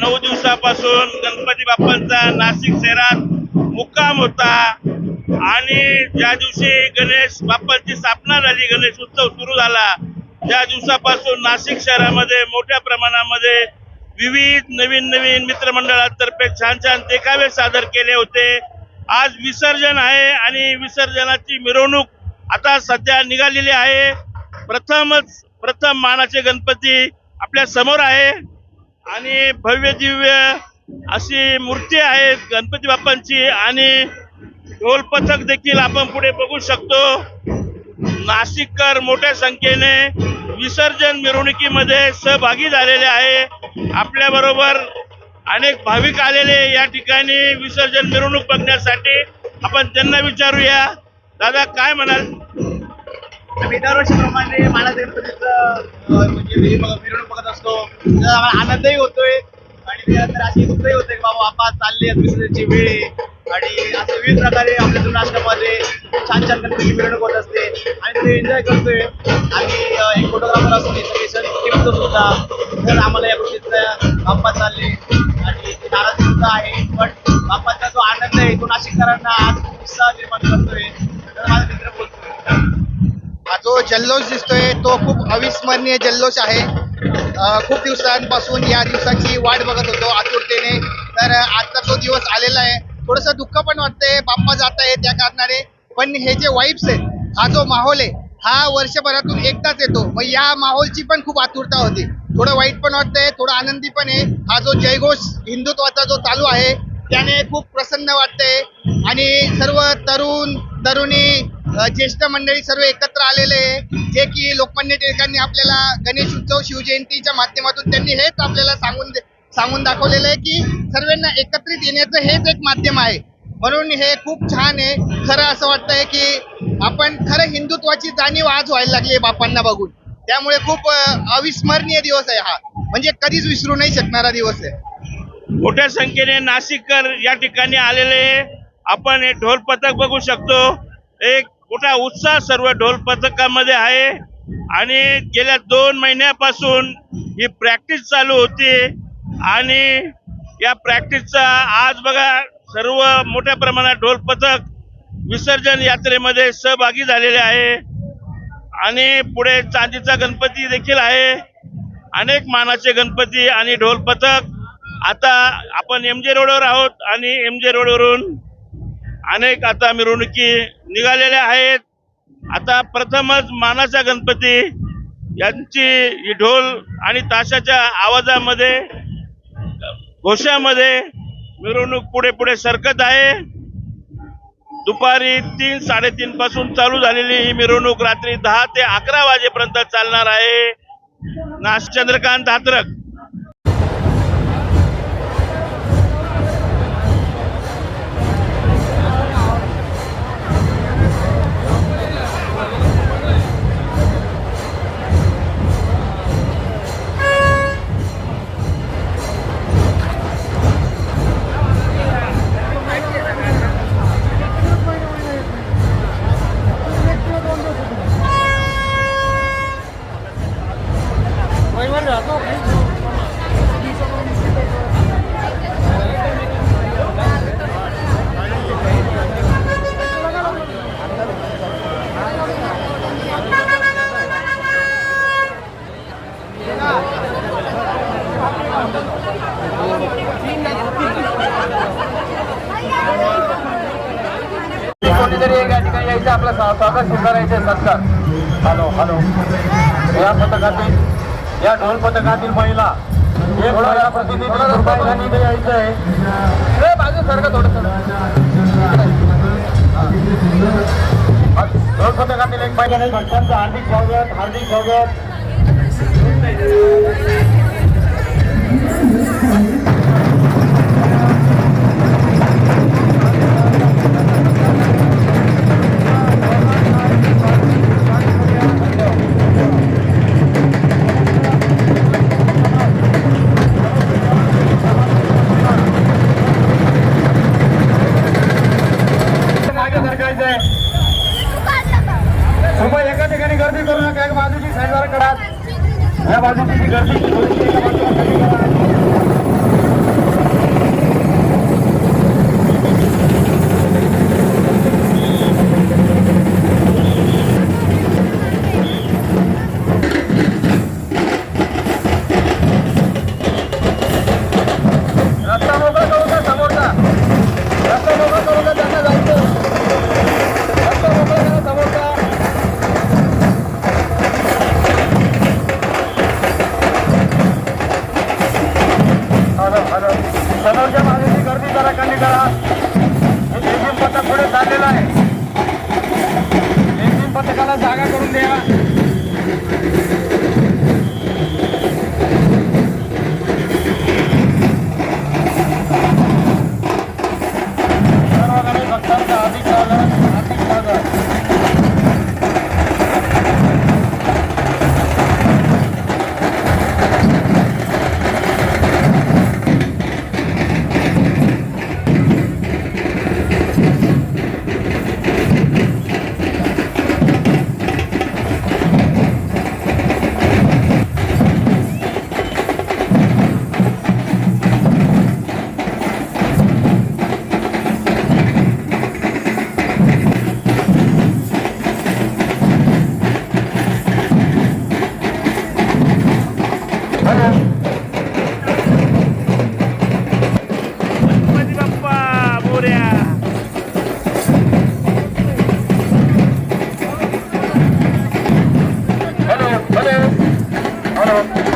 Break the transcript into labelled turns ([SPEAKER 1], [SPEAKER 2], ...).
[SPEAKER 1] नऊ दिवसापासून गणपती बाप्पांचा नाशिक शहरात मुक्काम होता. आणि ज्या दिवशी गणेश बाप्पांची स्थापना झाली गणेश उत्सव सुरू झाला त्या दिवसापासून नाशिक शहरामध्ये मोठ्या प्रमाणामध्ये विविध नवीन नवीन मित्रमंडळातर्फे छान छान देखावे सादर केले होते. आज विसर्जन आहे आणि विसर्जनाची मिरवणूक आता सध्या निघालेली आहे. प्रथमच प्रथम मानाचे गणपती आपल्यासमोर आहे. आणि भव्य दिव्य अशी मूर्ती आहेत गणपती बाप्पांची आणि ढोल पथक देखील आपण पुढे बघू शकतो. नाशिककर मोठ्या संख्येने विसर्जन मिरवणुकीमध्ये सहभागी झालेले आहे. आपल्या बरोबर अनेक भाविक आलेले या ठिकाणी विसर्जन मिरवणूक बघण्यासाठी आपण त्यांना विचारूया. दादा काय म्हणाल?
[SPEAKER 2] आम्ही दरवर्षीप्रमाणे मानास गणपतीचं म्हणजे मिरवणूक बघत असतो. आम्हाला आनंदही होतोय. आणि त्यानंतर अशी दुःखही होते की बाबा आपा चालले आहेत विसर्जनची वेळ आणि असं विविध प्रकारे आपल्या जुनाष्टमध्ये छान छान गणपती मिरवणूक होत असते. आणि ते एन्जॉय करतोय. आणि एक फोटोग्राफर असून हे सगळे सण टिपतो सुद्धा. तर आम्हाला या गोष्टीचं बाप्पा चालले. आणि नाराज सुद्धा आहे. पण बाप्पाचा जो आनंद आहे तो नाशिककरांना आज उत्साह निर्माण करतोय तर माझा मित्र बोलतोय
[SPEAKER 3] हा जो जल्लोष दिसतोय तो खूप अविस्मरणीय जल्लोष आहे. खूप दिवसांपासून या दिवसाची वाट बघत होतो आतुरतेने. तर आजचा तो दिवस आलेला आहे. थोडंसं दुःख पण वाटतंय बाप्पा जात आहे त्या कारणाने. पण हे जे वाईब्स आहेत हा जो माहोल आहे हा वर्षभरातून एकदाच येतो. मग या माहोलची पण खूप आतुरता होती. थोडं वाईट पण वाटतंय थोडं आनंदी पण आहे. हा जो जयघोष हिंदुत्वाचा जो चालू आहे त्याने खूप प्रसन्न वाटतंय. आणि सर्व तरुण तरुणी ज्येष्ठ मंडळी सर्व एकत्र आलेले आहे. जे की लोकमान्य टिळकांनी आपल्याला गणेश उत्सव शिवजयंतीच्या माध्यमातून त्यांनी हेच आपल्याला सांगून सांगून दाखवलेलं आहे की सर्वांना एकत्रित येण्याचं हेच एक माध्यम आहे. म्हणून हे खूप छान आहे. खरं असं वाटतंय की आपण खरं हिंदुत्वाची जाणीव आज व्हायला लागली आहे बापांना बघून. त्यामुळे खूप अविस्मरणीय दिवस आहे हा. म्हणजे कधीच विसरू नाही शकणारा दिवस आहे.
[SPEAKER 1] मोठ्या संख्येने नाशिककर या ठिकाणी आलेले आपण हे ढोल पथक बघू शकतो. एक मोठा उत्साह सर्व ढोल पथकामध्ये आहे. आणि गेल्या दोन महिन्यापासून ही प्रॅक्टिस चालू होती. आणि या प्रॅक्टिसचा आज बघा सर्व मोठ्या प्रमाणात ढोल पथक विसर्जन यात्रेमध्ये सहभागी झालेले आहे. आणि पुढे चांदीचा गणपती देखील आहे. अनेक मानाचे गणपती आणि ढोल पथक. आता आपण एम जे रोडवर आहोत आणि एम जे रोडवरून अनेक आता मिरवणुकी निघालेल्या आहेत. आता प्रथमच मानाचा गणपती यांची ढोल आणि ताशाच्या आवाजामध्ये घोषामध्ये मिरवणूक पुढे पुढे सरकत आहे. दुपारी तीन साडेतीन पासून चालू झालेली ही मिरवणूक रात्री दहा ते अकरा वाजेपर्यंत चालणार आहे. नाश चंद्रकांत
[SPEAKER 4] धात्रक ठिकाणी यायचं आपलं स्वा- स्वागत स्वीकारायचे सत्कार हॅलो हॅलो. या पथकातील या ढोल पथकातील महिला प्रतिनिधी इथे यायचं आहे. ए, बाजू सारखं थोडं ढोल पथकातील एक महिला भक्तांचं हार्दिक स्वागत हार्दिक स्वागत. बाजूची या बाजूची गर्दी. झालेला आहे. एक दोन पथकाला जागा करून द्या. Bye.